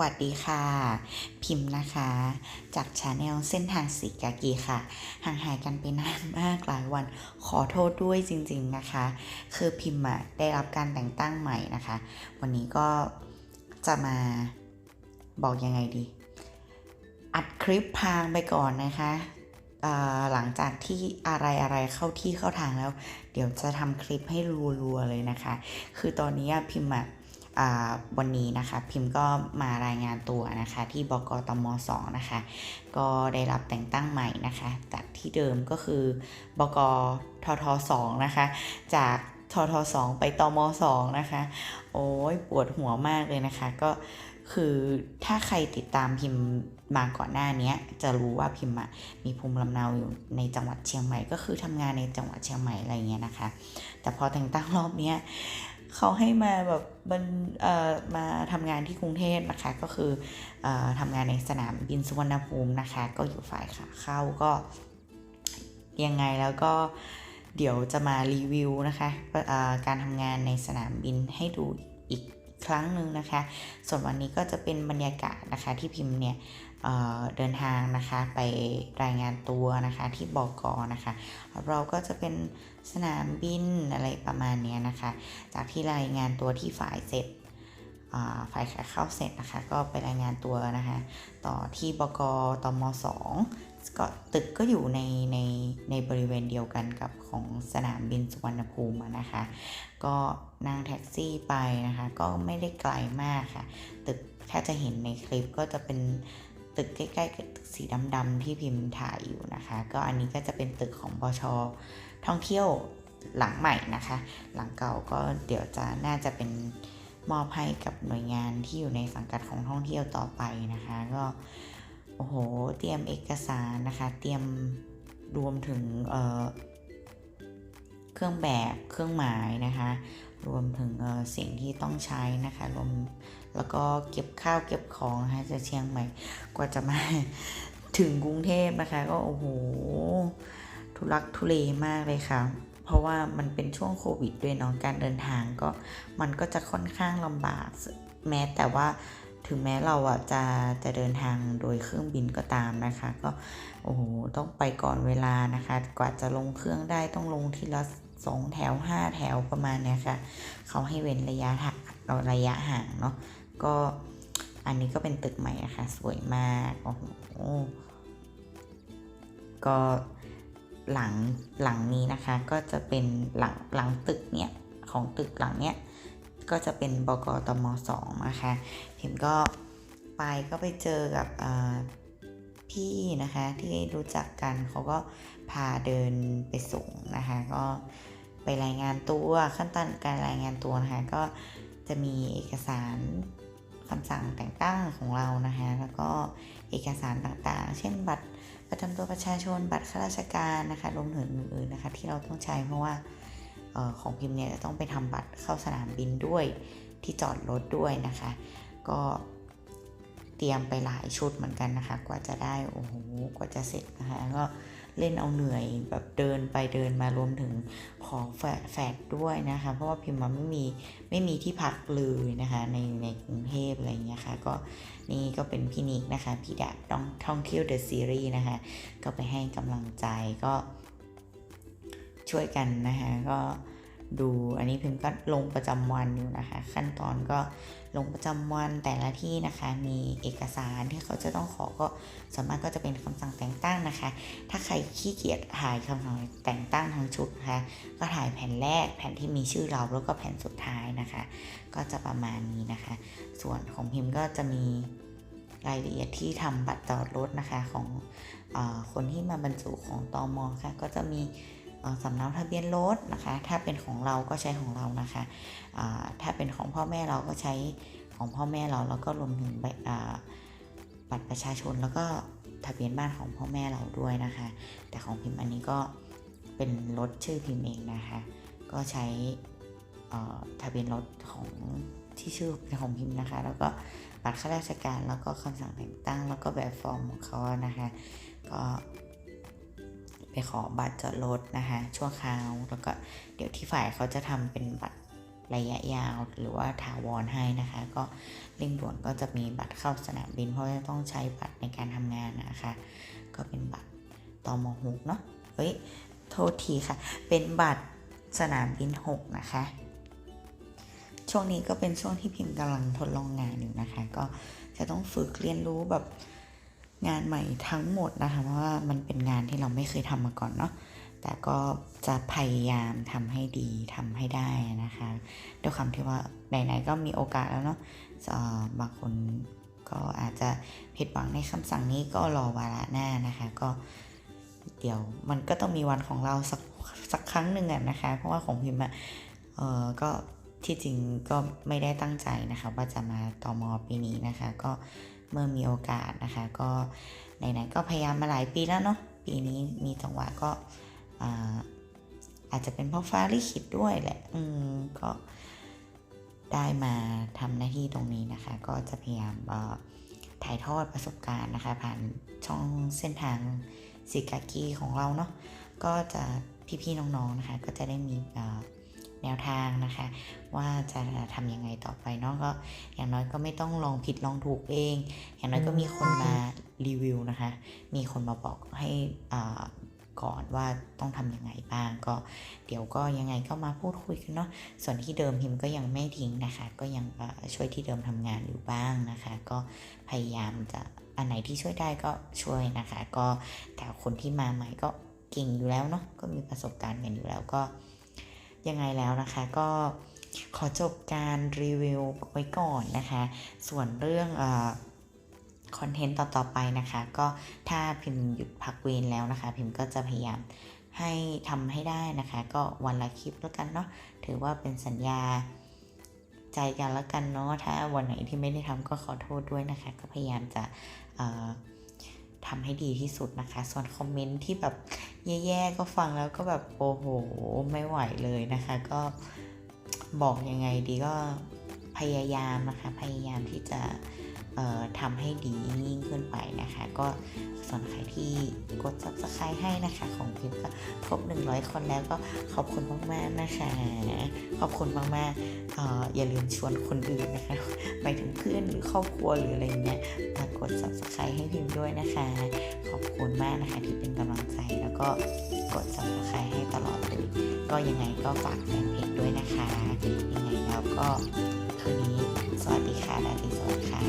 วัสดีค่ะ พิมพ์นะคะ จากชาแนลเส้นทางสีกากีค่ะ ห่างหายกันไปนานมากหลายวัน ขอโทษด้วยจริงๆนะคะ คือพิมพ์อะได้รับการแต่งตั้งใหม่นะคะ วันนี้ก็จะมาบอกยังไงดี อัดคลิปพางไปก่อนนะคะหลังจากที่อะไรอะไรเข้าที่เข้าทางแล้ว เดี๋ยวจะทำคลิปให้รัวๆเลยนะคะ คือตอนนี้พิมพ์อะ วันนี้นะคะพิมพ์ก็มารายงานตัวนะคะที่บกตม2นะคะก็ได้รับแต่งตั้งใหม่นะคะจากที่เดิมก็คือบกทท2นะคะจากทท2ไปตม2นะคะโอ้ยปวดหัวมากเลยนะคะก็คือถ้าใครติดตามพิมพ์มาก่อนหน้านี้จะรู้ว่าพิมพ์มีภูมิลำเนาอยู่ในจังหวัดเชียงใหม่ ก็คือทำงานในจังหวัดเชียงใหม่อะไรเงี้ยนะคะ แต่พอแต่งตั้งรอบเนี้ย เขาให้มาแบบมันเอ่อมาทำงานที่กรุงเทพนะคะ ก็คือเอ่อทำงานในสนามบินสุวรรณภูมินะคะ ก็อยู่ฝ่ายขาเข้าก็ยังไงแล้วก็เดี๋ยวจะมารีวิวนะคะการทำงานในสนามบินให้ดูอีกครั้งหนึ่งนะคะ ส่วนวันนี้ก็จะเป็นบรรยากาศนะคะที่พิมพ์เนี่ย เดินทางนะคะไปรายงานตัวนะคะที่บกนะคะ เราก็จะเป็นสนามบินอะไรประมาณนี้นะคะ จากที่รายงานตัวที่ฝ่ายเสร็จฝ่ายขาเข้าเสร็จนะคะ ก็ไปรายงานตัวนะคะ ต่อที่บกตม2ก็ตึกก็อยู่ในในในบริเวณเดียวกันกับของสนามบินสุวรรณภูมินะคะ ก็นั่งแท็กซี่ไปนะคะ ก็ไม่ได้ไกลมากค่ะ ตึกถ้าจะเห็นในคลิปก็จะเป็น ตึกใกล้ๆกับตึกสีดำๆที่พิมพ์ถ่ายอยู่นะคะ ก็อันนี้ก็จะเป็นตึกของบชท่องเที่ยวหลังใหม่นะคะ หลังเก่าก็เดี๋ยวจะน่าจะเป็นมอบให้กับหน่วยงานที่อยู่ในสังกัดของท่องเที่ยวต่อไปนะคะ ก็โอ้โหเตรียมเอกสารนะคะ เตรียมรวมถึงเเครื่องแบบเครื่องหมายนะคะ รวมถึงเสิ่งที่ต้องใช้นะคะ รวมแล้วก็เก็บข้าวเก็บของนะคะจะเชียงใหม่กว่าจะมาถึงกรุงเทพนะคะ ก็โอ้โหทุลักทุเลมากเลยค่ะ เพราะว่ามันเป็นช่วงโควิดด้วยเนาะการเดินทางก็มันก็จะค่อนข้างลำบากแม้แต่ว่า ถึงแม้เราอะจะจะเดินทางโดยเครื่องบินก็ตามนะคะ ก็โอ้โหต้องไปก่อนเวลานะคะ กว่าจะลงเครื่องได้ต้องลงทีละสองแถวห้าแถวประมาณเนี้ยค่ะเขาให้เว้นระยะห่างระยะห่างเนาะก็อันนี้ก็เป็นตึกใหม่นะคะสวยมากโอ้โหก็หลังหลังนี้นะคะก็จะเป็นหลังหลังตึกเนี่ยของตึกหลังเนี้ย ก็จะเป็นบกตมสองนะคะพิมก็ไปก็ไปเจอกับพี่นะคะที่รู้จักกันเขาก็พาเดินไปส่งนะคะ ก็ไปรายงานตัวขั้นตอนการรายงานตัวนะคะก็จะมีเอกสารคำสั่งแต่งตั้งของเรานะคะแล้วก็เอกสารต่างๆ เช่นบัตรประจำตัวประชาชนบัตรข้าราชการนะคะรวมถึงอื่นๆนะคะที่เราต้องใช้เพราะว่า ของพิมพ์เนี่ยจะต้องไปทำบัตรเข้าสนามบินด้วยที่จอดรถด้วยนะคะ ก็เตรียมไปหลายชุดเหมือนกันนะคะ กว่าจะได้โอ้โหกว่าจะเสร็จนะคะก็เล่นเอาเหนื่อยแบบเดินไปเดินมารวมถึงของแฟดด้วยนะคะ เพราะว่าพิมพ์มันไม่มีไม่มีที่พักเลยนะคะในในกรุงเทพอะไรอย่างเงี้ยค่ะก็นี่ก็เป็นพี่นิกนะคะพี่ดาต้องท่องเที่ยวเดอะซีรีส์นะคะ ก็ไปให้กำลังใจก็ ช่วยกันนะคะก็ดูอันนี้พิมพ์ก็ลงประจำวันอยู่นะคะ ขั้นตอนก็ลงประจำวันแต่ละที่นะคะ มีเอกสารที่เขาจะต้องขอก็ส่วนมากก็จะเป็นคำสั่งแต่งตั้งนะคะ ถ้าใครขี้เกียจถ่ายคำสั่งแต่งตั้งทั้งชุดนะคะก็ถ่ายแผ่นแรกแผ่นที่มีชื่อเราแล้วก็แผ่นสุดท้ายนะคะ ก็จะประมาณนี้นะคะ ส่วนของพิมพ์ก็จะมีรายละเอียดที่ทำบัตรจอดรถนะคะของอคนที่มาบรรจุของตอมอค่ะก็จะมี สำเนาทะเบียนรถนะคะ ถ้าเป็นของเราก็ใช้ของเรานะคะถ้าเป็นของพ่อแม่เราก็ใช้ของพ่อแม่เราแล้วก็รวมถึงบัตรประชาชนแล้วก็ทะเบียนบ้านของพ่อแม่เราด้วยนะคะ แต่ของพิมพ์อันนี้ก็เป็นรถชื่อพิมพ์เองนะคะ ก็ใช้ทะเบียนรถของที่ชื่อของพิมพ์นะคะ แล้วก็บัตรข้าราชการแล้วก็คำสั่งแต่งตั้ง แล้วก็แบบฟอร์มของเขานะคะ ก็ ไปขอบัตรจอดรถนะคะชั่วคราวแล้วก็เดี๋ยวที่ฝ่ายเขาจะทำเป็นบัตรระยะยาวหรือว่าถาวรให้นะคะ ก็เร่งด่วนก็จะมีบัตรเข้าสนามบิน เพราะจะต้องใช้บัตรในการทำงานนะคะ ก็เป็นบัตรตอมหกเนาะเฮ้ยโทษทีค่ะ เป็นบัตรสนามบิน 6 นะคะ ช่วงนี้ก็เป็นช่วงที่พิมพ์กำลังทดลองงานอยู่นะคะ ก็จะต้องฝึกเรียนรู้แบบ งานใหม่ทั้งหมดนะคะเพราะว่ามันเป็นงานที่เราไม่เคยทำมาก่อนเนาะแต่ก็จะพยายามทำให้ดีทำให้ได้นะคะด้วยความที่ว่าไหนๆก็มีโอกาสแล้วเนาะบางคนก็อาจจะผิดหวังในคำสั่งนี้ก็รอวาระหน้านะคะ ก็เดี๋ยวมันก็ต้องมีวันของเราสักสักครั้งหนึ่งอะนะคะ เพราะว่าของพิมอะเออก็ที่จริงก็ไม่ได้ตั้งใจนะคะ ว่าจะมาตอมอปีนี้นะคะ ก็ เมื่อมีโอกาสนะคะ ก็ไหนๆก็พยายามมาหลายปีแล้วเนาะปีนี้มีจังหวะก็อาอาจจะเป็นเพราะฟ้าลิขิตด้วยแหละอืมก็ได้มาทำหน้าที่ตรงนี้นะคะ ก็จะพยายามถ่ายทอดประสบการณ์นะคะ ผ่านช่องเส้นทางซิกากิของเราเนาะก็จะพี่ๆน้องๆนะคะ ก็จะได้มีอ แนวทางนะคะ ว่าจะทำยังไงต่อไปเนาะก็อย่างน้อยก็ไม่ต้องลองผิดลองถูกเอง อย่างน้อยก็มีคนมารีวิวนะคะ มีคนมาบอกให้อ่าก่อนว่าต้องทำยังไงบ้างก็เดี๋ยวก็ยังไงก็มาพูดคุยกันเนาะส่วนที่เดิมพิมก็ยังไม่ทิ้งนะคะ ก็ยังช่วยที่เดิมทำงานอยู่บ้างนะคะ ก็พยายามจะอันไหนที่ช่วยได้ก็ช่วยนะคะ ก็แต่คนที่มาใหม่ก็เก่งอยู่แล้วเนาะก็มีประสบการณ์กันอยู่แล้วก็ ยังไงแล้วนะคะก็ขอจบการรีวิวไว้ก่อนนะคะ ส่วนเรื่องอคอนเทนต์ต่อ ๆ ไปนะคะ ก็ถ้าพิมพ์หยุดพักเวรแล้วนะคะ พิมพ์ก็จะพยายามให้ทำให้ได้นะคะ ก็วันละคลิปแล้วกันเนาะถือว่าเป็นสัญญาใจกันแล้วกันเนาะถ้าวันไหนที่ไม่ได้ทำก็ขอโทษด้วยนะคะ ก็พยายามจะอ ทำให้ดีที่สุดนะคะ ส่วนคอมเมนต์ที่แบบแย่ๆก็ฟังแล้วก็แบบโอ้โหไม่ไหวเลยนะคะ ก็บอกยังไงดีก็พยายามนะคะ พยายามที่จะ ทำให้ดียิ่งขึ้นไปนะคะ ก็ส่วนใครที่กด subscribe ให้นะคะ ของพิมก็ครบ 100 คนแล้วก็ขอบคุณมากๆนะคะ ขอบคุณมากๆอออย่าลืมชวนคนอื่นนะคะไปถึงเพื่อนหรือครอบครัวหรืออะไรเงี้ยมากด subscribe ให้พิมพ์ด้วยนะคะ ขอบคุณมากนะคะที่เป็นกำลังใจแล้วก็กด subscribe ให้ตลอดเลยก็ยังไงก็ฝากแฟนเพจด้วยนะคะยังไงแล้วก็ คืนนี้ สวัสดีค่ะราตรีสวัสดิ์ค่ะ